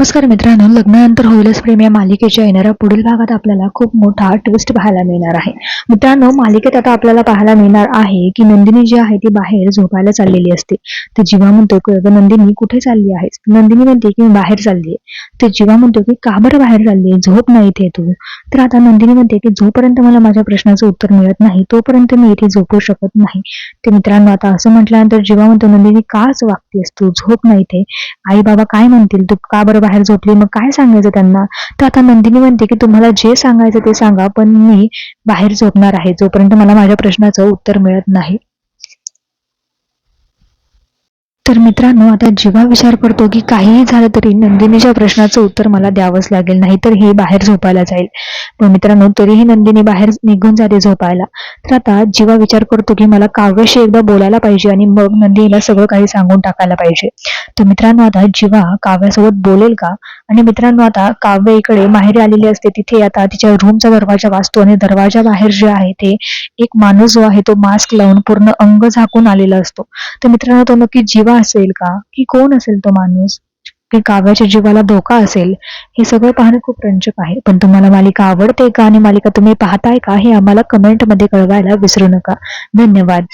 नमस्कार मित्रांनो लग्नानंतर होईलच प्रेम या मालिकेच्या येणाऱ्या पुढील भागात आपल्याला खूप मोठा ट्विस्ट पाहायला मिळणार आहे. मित्रांनो मालिकेत आता आपल्याला पाहायला मिळणार आहे की नंदिनी जी आहे ती बाहेर झोपायला चाललेली असते. तर जीवा म्हणतो की अगं नंदिनी कुठे चालली आहेस? नंदिनी म्हणते की मी बाहेर चालली आहे तर जीवा म्हणतो की का बरं बाहेर चालली आहे झोप नाही इथे तू. तर आता नंदिनी म्हणते की जोपर्यंत मला माझ्या प्रश्नाचं उत्तर मिळत नाही तोपर्यंत मी इथे झोपू शकत नाही. ते मित्रांनो आता असं म्हटल्यानंतर जीवा म्हणतो नंदिनी काच वागतेस? तू झोप नाही इथे. आई बाबा काय म्हणतील? तू का बरं बाहेर झोपली मग काय सांगायचं त्यांना? तर आता नंदिनी म्हणते की तुम्हाला जे सांगायचं ते सांगा पण मी बाहेर झोपणार आहे जोपर्यंत मला माझ्या प्रश्नाचं उत्तर मिळत नाही. तर मित्रांनो आता जेव्हा विचार करतो की काहीही झालं तरी नंदिनीच्या प्रश्नाचं उत्तर मला द्यावंच लागेल नाही तर हे बाहेर झोपायला जाईल. पण मित्रांनो तरीही नंदिनी बाहेर निघून जाते झोपायला. तर आता जीवा विचार करतो की मला काव्याशी एकदा बोलायला पाहिजे आणि मग नंदिनीला सगळं काही सांगून टाकायला पाहिजे तर मित्रांनो आता जेव्हा काव्यासोबत बोलेल का? आणि मित्रांनो आता काव्य इकडे माहेरी आलेली असते तिथे आता तिच्या रूमचा दरवाजा वाचतो आणि दरवाजा बाहेर जे आहे ते एक माणूस जो आहे तो मास्क लावून पूर्ण अंग झाकून आलेला असतो. तर मित्रांनो तो नक्की जीवा असेल का? की कोण असेल तो माणूस? की काव्याच्या जीवाला धोका असेल? हे सगळं पाहणं खूप रंजक आहे. पण तुम्हाला मालिका आवडते का? आणि मालिका तुम्ही पाहताय का? हे आम्हाला कमेंटमध्ये कळवायला विसरू नका. धन्यवाद.